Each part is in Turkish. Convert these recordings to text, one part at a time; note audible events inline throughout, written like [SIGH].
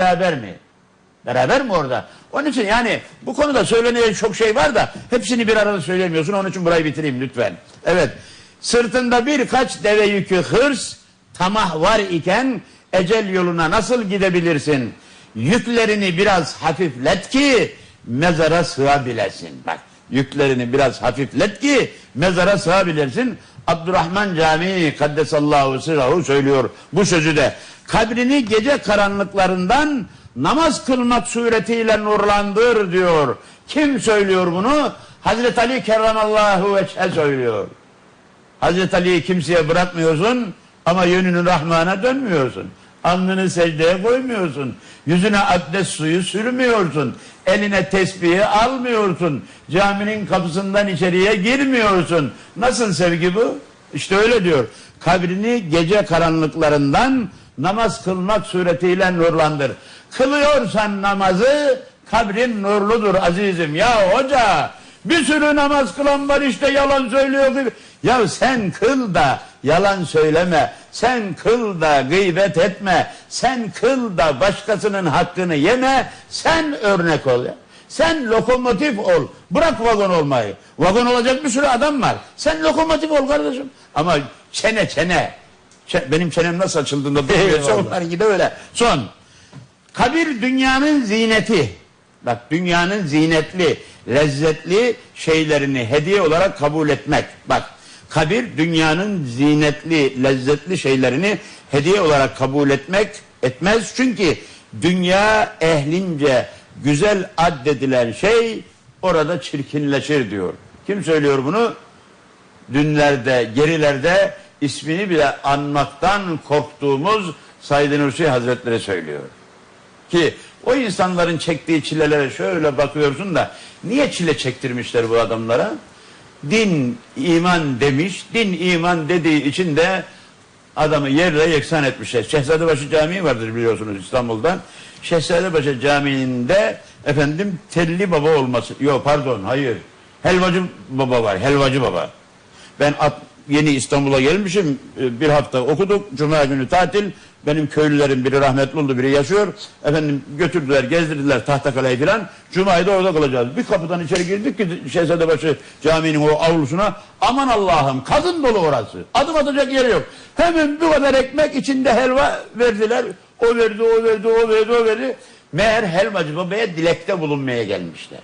beraber mi? Beraber mi orada? Onun için yani bu konuda söylenecek çok şey var da hepsini bir arada söylemiyorsun. Onun için burayı bitireyim lütfen. Evet. Sırtında birkaç deve yükü hırs, tamah var iken ecel yoluna nasıl gidebilirsin? Yüklerini biraz hafiflet ki mezara sığabilesin. Bak yüklerini biraz hafiflet ki mezara sığabilesin. Abdurrahman Camii Kaddesallahu sırrahu söylüyor bu sözü de. Kabrini gece karanlıklarından namaz kılmak suretiyle nurlandır diyor. Kim söylüyor bunu? Hazreti Ali kerramallahu veçhe söylüyor. Hazreti Ali'yi kimseye bırakmıyorsun ama yönünü Rahman'a dönmüyorsun. Alnını secdeye koymuyorsun. Yüzüne abdest suyu sürmüyorsun. Eline tesbihi almıyorsun. Caminin kapısından içeriye girmiyorsun. Nasıl sevgi bu? İşte öyle diyor. Kabrini gece karanlıklarından namaz kılmak suretiyle nurlandır. Kılıyorsan namazı kabrin nurludur azizim. Ya hoca bir sürü namaz kılan var işte yalan söylüyor gibi. Ya sen kıl da yalan söyleme. Sen kıl da gıybet etme. Sen kıl da başkasının hakkını yeme. Sen örnek ol ya. Sen lokomotif ol. Bırak vagon olmayı. Vagon olacak bir sürü adam var. Sen lokomotif ol kardeşim. Ama çene çene. Çe- benim çenem nasıl açıldığında Eyvallah. onlarınki de öyle. Son. Kabir dünyanın zineti. Bak dünyanın zinetli, lezzetli şeylerini hediye olarak kabul etmek. Bak kabir dünyanın zinetli, lezzetli şeylerini hediye olarak kabul etmek etmez. Çünkü dünya ehlince güzel addedilen şey orada çirkinleşir diyor. Kim söylüyor bunu? dünlerde, gerilerde ismini bile anmaktan korktuğumuz Said Nursi Hazretleri söylüyor. Ki o insanların çektiği çilelere şöyle bakıyorsun da niye çile çektirmişler bu adamlara? Din iman demiş, din iman dediği için de adamı yerle yeksan etmişler. Şehzadebaşı Camii vardır biliyorsunuz İstanbul'da. Şehzadebaşı Camii'nde efendim telli baba olması, yok pardon hayır. Helvacı baba var, helvacı baba. Ben at- yeni İstanbul'a gelmişim. e, Bir hafta okuduk. Cuma günü tatil. Benim köylülerim biri rahmetli oldu, biri yaşıyor. Efendim götürdüler, gezdirdiler Tahtakale'yi filan. Cuma'yı da orada kalacağız. Bir kapıdan içeri girdik ki Şehzadebaşı Camii'nin o avlusuna. Aman Allah'ım kadın dolu orası. Adım atacak yeri yok. Hemen bu kadar ekmek içinde helva verdiler. O verdi, o verdi, o verdi, o verdi. Meğer helvacı babaya dilekte bulunmaya gelmişler.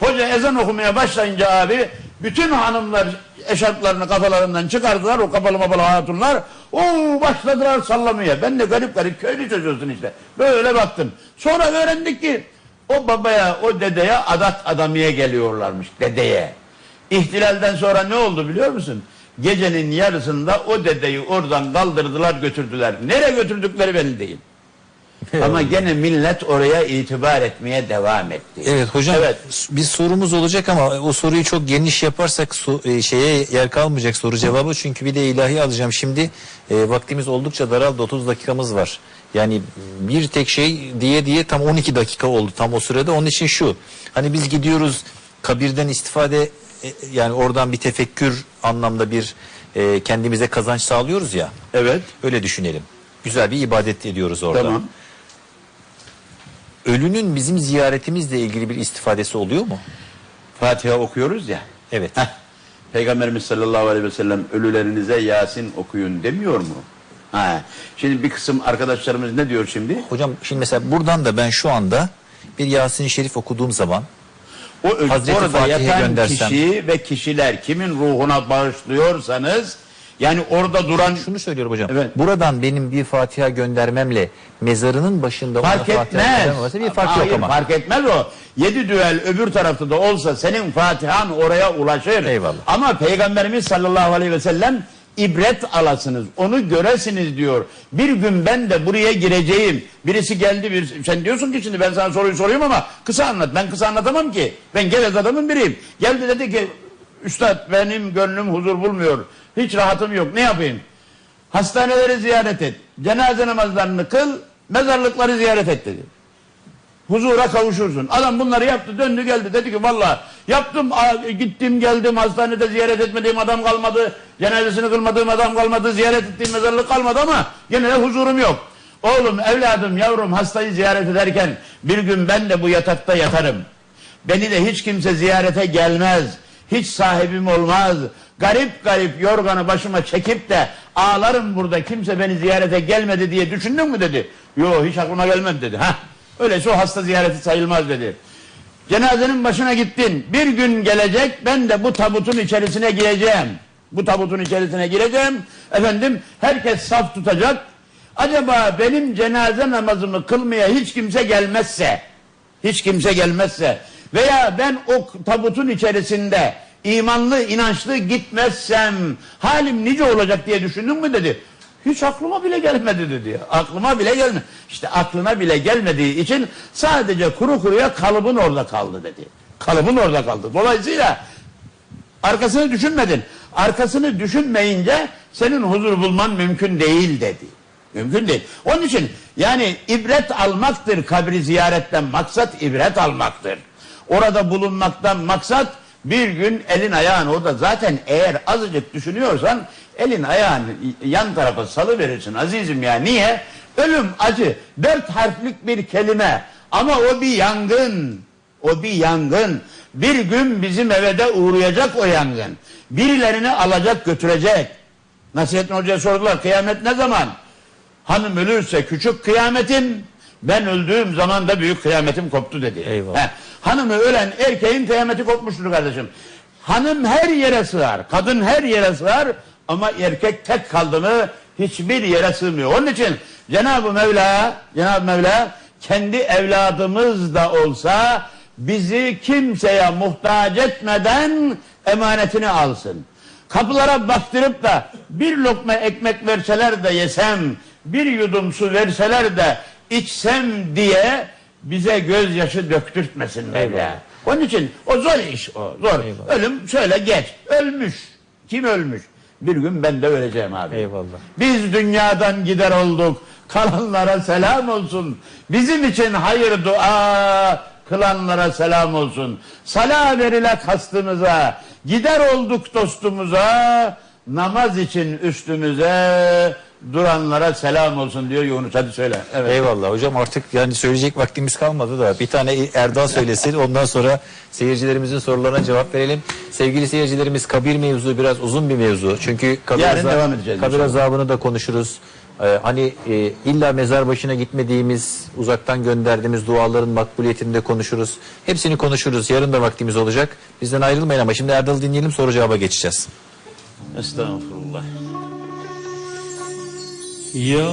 Hoca ezan okumaya başlayınca abi bütün hanımlar eşarplarını kafalarından çıkardılar o kapalı mapalı hatunlar. O başladılar sallamaya. Ben de garip garip köylü çocuğusun işte. Böyle baktım. Sonra öğrendik ki o babaya o dedeye adat adamıya geliyorlarmış dedeye. İhtilalden sonra ne oldu biliyor musun? Gecenin yarısında o dedeyi oradan kaldırdılar götürdüler. Nereye götürdükleri belli değil. Ama gene millet oraya itibar etmeye devam etti. Evet hocam Evet. bir sorumuz olacak ama o soruyu çok geniş yaparsak su- e, şeye yer kalmayacak soru cevabı. Çünkü bir de ilahi alacağım şimdi. E, vaktimiz oldukça daraldı 30 dakikamız var. Yani bir tek şey diye diye tam 12 dakika oldu tam o sürede. Onun için şu hani biz gidiyoruz kabirden istifade e, yani oradan bir tefekkür anlamda bir e, kendimize kazanç sağlıyoruz ya. Evet. Öyle düşünelim. Güzel bir ibadet ediyoruz orada. Tamam. Ölünün bizim ziyaretimizle ilgili bir istifadesi oluyor mu? Fatiha okuyoruz ya. Evet. Heh. Peygamberimiz sallallahu aleyhi ve sellem ölülerinize Yasin okuyun demiyor mu? Ha. Şimdi bir kısım arkadaşlarımız ne diyor şimdi? Hocam şimdi mesela buradan da ben şu anda bir Yasin-i Şerif okuduğum zaman O Hazreti orada Fatih'e yatan göndersem. kişi ve kişiler kimin ruhuna bağışlıyorsanız yani orada duran şunu söylüyorum hocam. Evet. Buradan benim bir Fatiha göndermemle mezarının başında fark etmez. arasında bir fark Hayır, yok ama. fark etmez o. Yedi düel öbür tarafta da olsa senin Fatihan oraya ulaşır. Eyvallah. Ama Peygamberimiz sallallahu aleyhi ve sellem ibret alasınız. Onu göresiniz diyor. Bir gün ben de buraya gireceğim. Birisi geldi bir sen diyorsun ki şimdi ben sana soruyu soruyorum ama kısa anlat. Ben kısa anlatamam ki. Ben gevez adamın biriyim. Geldi dedi ki üstad benim gönlüm huzur bulmuyor. Hiç rahatım yok. Ne yapayım? Hastaneleri ziyaret et. Cenaze namazlarını kıl. Mezarlıkları ziyaret et dedi huzura kavuşursun. Adam bunları yaptı döndü geldi dedi ki valla yaptım gittim geldim hastanede ziyaret etmediğim adam kalmadı. Cenazesini kılmadığım adam kalmadı. Ziyaret ettiğim mezarlık kalmadı ama gene de huzurum yok. Oğlum, evladım, yavrum hastayı ziyaret ederken bir gün ben de bu yatakta yatarım. Beni de hiç kimse ziyarete gelmez. Hiç sahibim olmaz. Garip garip yorganı başıma çekip de ağlarım burada kimse beni ziyarete gelmedi diye düşündün mü dedi. Yo hiç aklıma gelmedi dedi. Ha, öyleyse o hasta ziyareti sayılmaz dedi. Cenazenin başına gittin. Bir gün gelecek ben de bu tabutun içerisine gireceğim. Bu tabutun içerisine gireceğim. Efendim herkes saf tutacak. Acaba benim cenaze namazımı kılmaya hiç kimse gelmezse, hiç kimse gelmezse veya ben o tabutun içerisinde imanlı, inançlı gitmezsem halim nice olacak diye düşündün mü dedi. Hiç aklıma bile gelmedi dedi. Aklıma bile gelmedi. İşte aklına bile gelmediği için sadece kuru kuruya kalıbın orada kaldı dedi. Kalıbın orada kaldı. Dolayısıyla arkasını düşünmedin. Arkasını düşünmeyince senin huzur bulman mümkün değil dedi. Mümkün değil. Onun için yani ibret almaktır kabri ziyaretten maksat ibret almaktır. Orada bulunmaktan maksat bir gün elin ayağın orada zaten eğer azıcık düşünüyorsan elin ayağını yan tarafa salı verirsin azizim ya. Niye? Ölüm acı. Dört harflik bir kelime ama o bir yangın. O bir yangın. Bir gün bizim eve de uğrayacak o yangın. Birilerini alacak götürecek. Nasrettin Hoca'ya sordular kıyamet ne zaman? Hanım ölürse küçük kıyametim, ben öldüğüm zaman da büyük kıyametim koptu dedi. Eyvallah. He, hanımı ölen erkeğin kıyameti kopmuştur kardeşim. Hanım her yere sığar, kadın her yere sığar ama erkek tek kaldı mı hiçbir yere sığmıyor. Onun için Cenab-ı Mevla, Cenab-ı Mevla kendi evladımız da olsa bizi kimseye muhtaç etmeden emanetini alsın. Kapılara baktırıp da bir lokma ekmek verseler de yesem, bir yudum su verseler de içsem diye bize gözyaşı döktürtmesin Mevla. Eyvallah. Onun için o zor iş o, zor. Eyvallah. Ölüm şöyle geç, ölmüş. Kim ölmüş? Bir gün ben de öleceğim abi. Eyvallah. Biz dünyadan gider olduk. Kalanlara selam olsun. Bizim için hayır dua kılanlara selam olsun. Sala verile kastımıza. Gider olduk dostumuza. Namaz için üstümüze duranlara selam olsun diyor Yunus. Hadi söyle. Evet. Eyvallah hocam artık yani söyleyecek vaktimiz kalmadı da bir tane Erdal söylesin ondan sonra seyircilerimizin sorularına cevap verelim. Sevgili seyircilerimiz kabir mevzu biraz uzun bir mevzu. Çünkü kabir, Yarın azab- devam edeceğiz kabir inşallah. azabını da konuşuruz. Ee, hani e, illa mezar başına gitmediğimiz, uzaktan gönderdiğimiz duaların makbuliyetini de konuşuruz. Hepsini konuşuruz. Yarın da vaktimiz olacak. Bizden ayrılmayın ama şimdi Erdal'ı dinleyelim soru cevaba geçeceğiz. Estağfurullah. Ya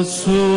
Resulallah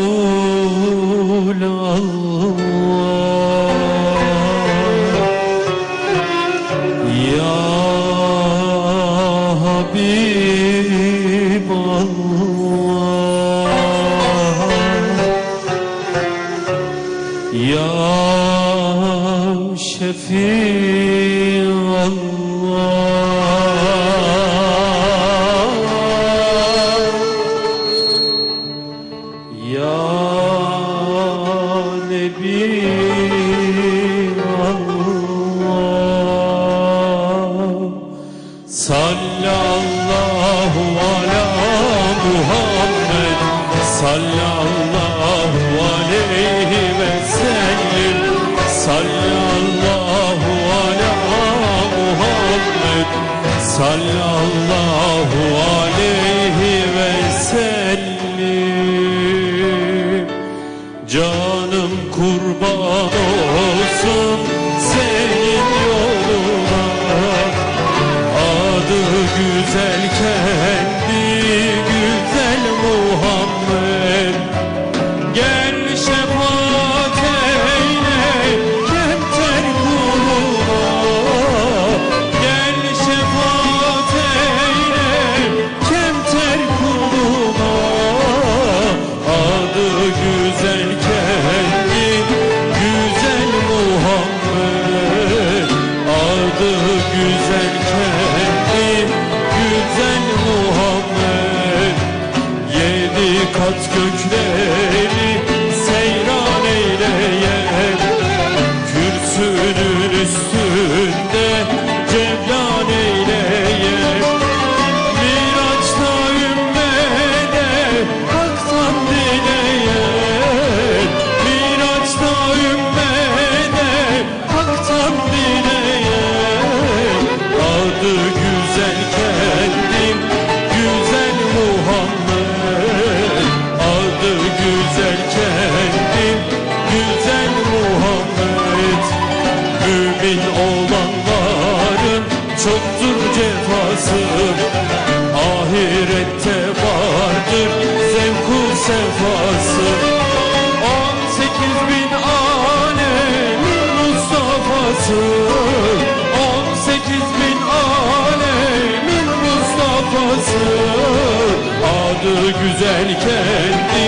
mümin olanların çoktur cefası. Ahirette vardır zevku sefası. On sekiz bin alemin Mustafa'sı. On sekiz bin alemin Mustafa'sı. Adı güzel kendi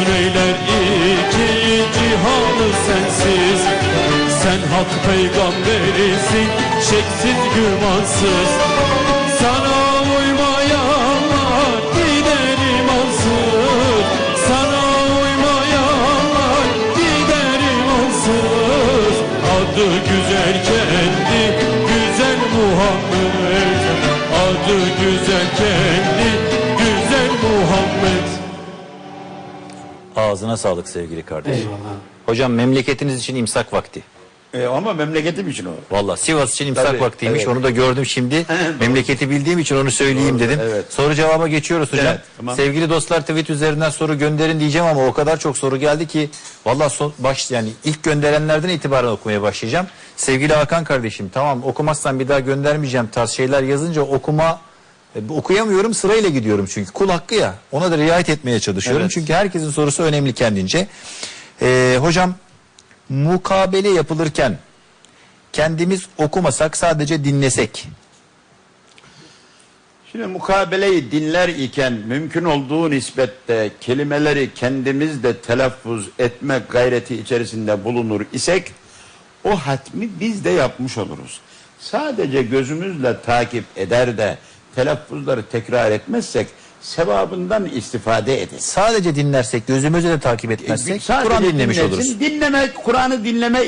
Neyler iki cihanı sensiz. Sen hak peygamberisin Şeksiz gümansız Sana uymayanlar gider imansız. Sana uymayanlar gider imansız. Adı güzel kendi güzel Muhammed. Adı güzel kendi Ağzına sağlık sevgili kardeşim. Eyvallah. Hocam memleketiniz için imsak vakti. E, ama memleketim için o. Valla Sivas için imsak Tabii, vaktiymiş. evet. Onu da gördüm şimdi. [LAUGHS] Memleketi bildiğim için onu söyleyeyim dedim. evet. Soru cevaba geçiyoruz hocam. Evet, tamam. Sevgili dostlar tweet üzerinden soru gönderin diyeceğim ama o kadar çok soru geldi ki valla son, baş yani ilk gönderenlerden itibaren okumaya başlayacağım. Sevgili Hakan kardeşim tamam okumazsan bir daha göndermeyeceğim tarz şeyler yazınca okuma okuyamıyorum sırayla gidiyorum çünkü kul hakkı ya ona da riayet etmeye çalışıyorum Evet. çünkü herkesin sorusu önemli kendince. Ee, hocam mukabele yapılırken kendimiz okumasak sadece dinlesek Şimdi mukabeleyi dinler iken mümkün olduğu nispette kelimeleri kendimiz de telaffuz etmek gayreti içerisinde bulunur isek o hatmi biz de yapmış oluruz. Sadece gözümüzle takip eder de telaffuzları tekrar etmezsek sevabından istifade ederiz. sadece dinlersek gözümüzle de takip etmezsek Sadece Kur'an dinlemiş dinlesin. oluruz. Dinlemek, Kur'an'ı dinleme,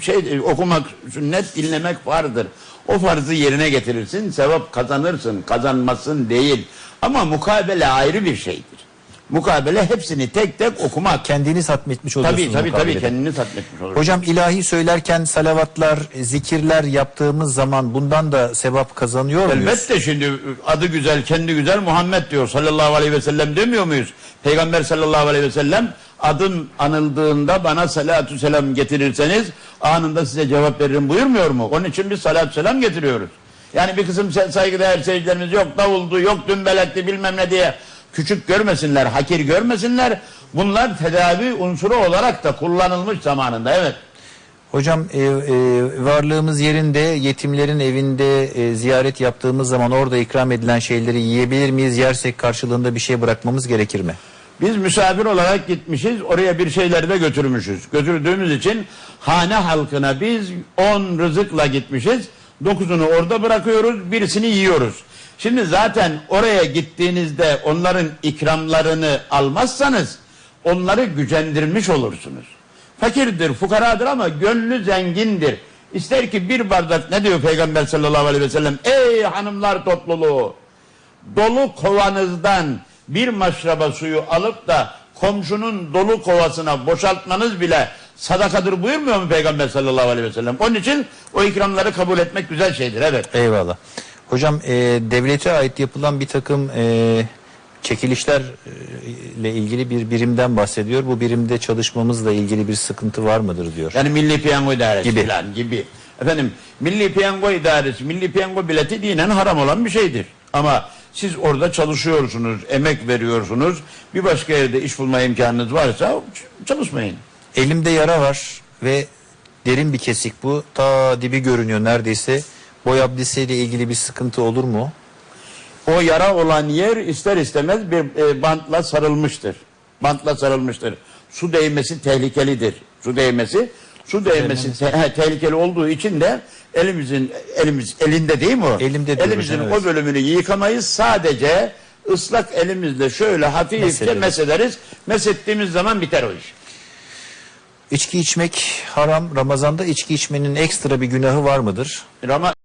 şey okumak, sünnet dinlemek vardır. O farzı yerine getirirsin, sevap kazanırsın, kazanmasın değil. Ama mukabele ayrı bir şeydir. Mukabele hepsini tek tek okumak. Kendiniz hatmetmiş oluyorsunuz. Tabii tabii tabii mukabelede. kendini tatmetmiş olur. Hocam ilahi söylerken salavatlar, zikirler yaptığımız zaman bundan da sevap kazanıyor muyuz? Elbette şimdi adı güzel, kendi güzel Muhammed diyor sallallahu aleyhi ve sellem demiyor muyuz? Peygamber sallallahu aleyhi ve sellem adım anıldığında bana salatü selam getirirseniz anında size cevap veririm buyurmuyor mu? Onun için biz salatü selam getiriyoruz. Yani bir kısım saygıdeğer seyircilerimiz yok davuldu, yok dümbelekti bilmem ne diye küçük görmesinler, hakir görmesinler. Bunlar tedavi unsuru olarak da kullanılmış zamanında evet. Hocam e, e, varlığımız yerinde yetimlerin evinde e, ziyaret yaptığımız zaman orada ikram edilen şeyleri yiyebilir miyiz? Yersek karşılığında bir şey bırakmamız gerekir mi? Biz misafir olarak gitmişiz, oraya bir şeyleri de götürmüşüz. Götürdüğümüz için hane halkına biz on rızıkla gitmişiz. Dokuzunu orada bırakıyoruz, birisini yiyoruz. Şimdi zaten oraya gittiğinizde onların ikramlarını almazsanız onları gücendirmiş olursunuz. Fakirdir, fukaradır ama gönlü zengindir. İster ki bir bardak ne diyor Peygamber sallallahu aleyhi ve sellem? Ey hanımlar topluluğu! dolu kovanızdan bir maşraba suyu alıp da komşunun dolu kovasına boşaltmanız bile sadakadır buyurmuyor mu Peygamber sallallahu aleyhi ve sellem? Onun için o ikramları kabul etmek güzel şeydir evet. Eyvallah. Hocam e, devlete ait yapılan bir takım e, çekilişler e, ilgili bir birimden bahsediyor. Bu birimde çalışmamızla ilgili bir sıkıntı var mıdır diyor. Yani Milli Piyango İdaresi Gibi. falan gibi. Efendim Milli Piyango İdaresi, Milli Piyango bileti dinen haram olan bir şeydir. Ama siz orada çalışıyorsunuz, emek veriyorsunuz. Bir başka yerde iş bulma imkanınız varsa çalışmayın. Elimde yara var ve derin bir kesik bu. Ta dibi görünüyor neredeyse. Boy abdestiyle ilgili bir sıkıntı olur mu? O yara olan yer ister istemez bir e, bantla sarılmıştır. Bantla sarılmıştır. Su değmesi tehlikelidir. Su değmesi, su değmesi te- he, tehlikeli olduğu için de elimizin elimiz elinde değil mi o? Elimde diyor Elimizin evet. o bölümünü yıkamayız. Sadece ıslak elimizle şöyle hafifçe Mesederiz. Mesettiğimiz zaman biter o iş. İçki içmek haram. Ramazanda içki içmenin ekstra bir günahı var mıdır? Rama